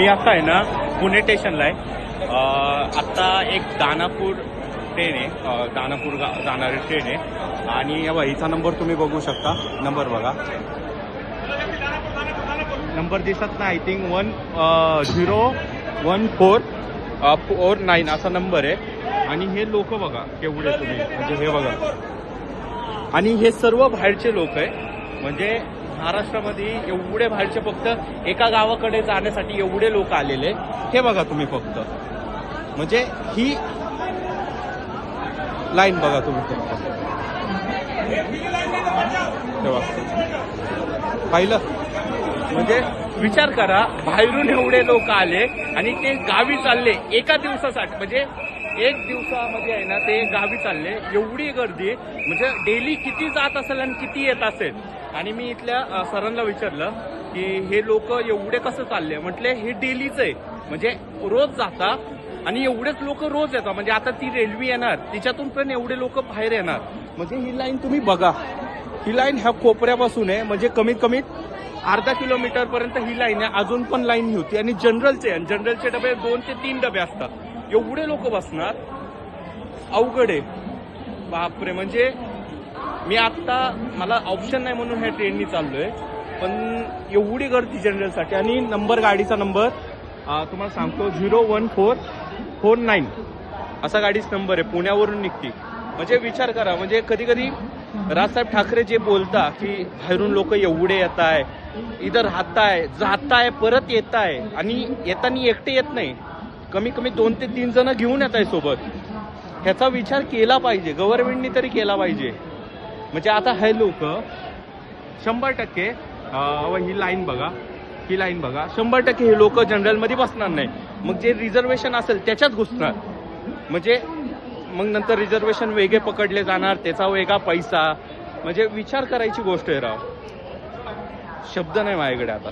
मी आता आहे ना पुणे स्टेशनला आहे. आत्ता एक दानापूर ट्रेन आहे. दानापूर गा जाणारी ट्रेन आहे. आणि या हिचा नंबर तुम्ही बघू शकता. नंबर बघा. नंबर दिसत ना I think one zero one four four nine असा नंबर आहे. आणि हे लोक बघा केवढे तुम्ही. म्हणजे हे बघा. आणि हे सर्व बाहेरचे लोक आहे म्हणजे महाराष्ट्रामध्ये एवढे बाहेरचे फक्त एका गावाकडे जाण्यासाठी एवढे लोक आलेले हे बघा तुम्ही फक्त. म्हणजे ही लाईन बघा तुम्ही फक्त. पाहिलं? म्हणजे विचार करा बाहेरून एवढे लोक आले आणि ते गावी चालले एका दिवसासाठी. म्हणजे एक दिवसामध्ये आहे ना ते गावी चालले. एवढी गर्दी म्हणजे डेली किती जात असेल आणि किती येत असेल? आणि मी इथल्या सरांना विचारलं की हे लोक एवढे कसं चालले? म्हटले हे डेलीच आहे. म्हणजे रोज जाता आणि एवढेच लोक रोज येतात. म्हणजे आता ती रेल्वे येणार तिच्यातून पण एवढे लोक बाहेर येणार. म्हणजे ही लाईन तुम्ही बघा. ही लाईन ह्या कोपऱ्यापासून आहे. म्हणजे कमीत कमी अर्धा किलोमीटर पर्यंत ही लाईन आहे. अजून पण लाईन होती. आणि जनरलचे आणि जनरलचे डबे दोन ते तीन डबे असतात. एवढे लोक बसणार. अवघड आहे. बापरे. म्हणजे मी आत्ता मला ऑप्शन नाही म्हणून ह्या ट्रेननी चाललोय. पण एवढी गर्दी जनरलसाठी. आणि नंबर गाडीचा नंबर तुम्हाला सांगतो. Zero one four four nine. असा गाडीच नंबर आहे. पुण्यावरून निघते. म्हणजे विचार करा. म्हणजे कधी कधी राजसाहेब ठाकरे जे बोलता की बाहेरून लोक एवढे येत आहे इथं राहताय जाताय परत येत आहे आणि येताना एकटे येत नाही. कमी कमी दोन ते तीन जण घेऊन येत आहे सोबत. ह्याचा विचार केला पाहिजे गव्हर्नमेंटनी तरी केला पाहिजे. म्हणजे आता हे लोक शंभर टक्के ही लाईन बघा ही लाईन बघा शंभर टक्के हे लोक जनरलमध्ये बसणार नाही. मग जे रिझर्वेशन असेल त्याच्यात घुसणार. म्हणजे मग नंतर रिझर्वेशन वेगळे पकडले जाणार त्याचा वेगळा पैसा. म्हणजे विचार करायची गोष्ट आहे राव. शब्द नाही माझ्याकडे आता.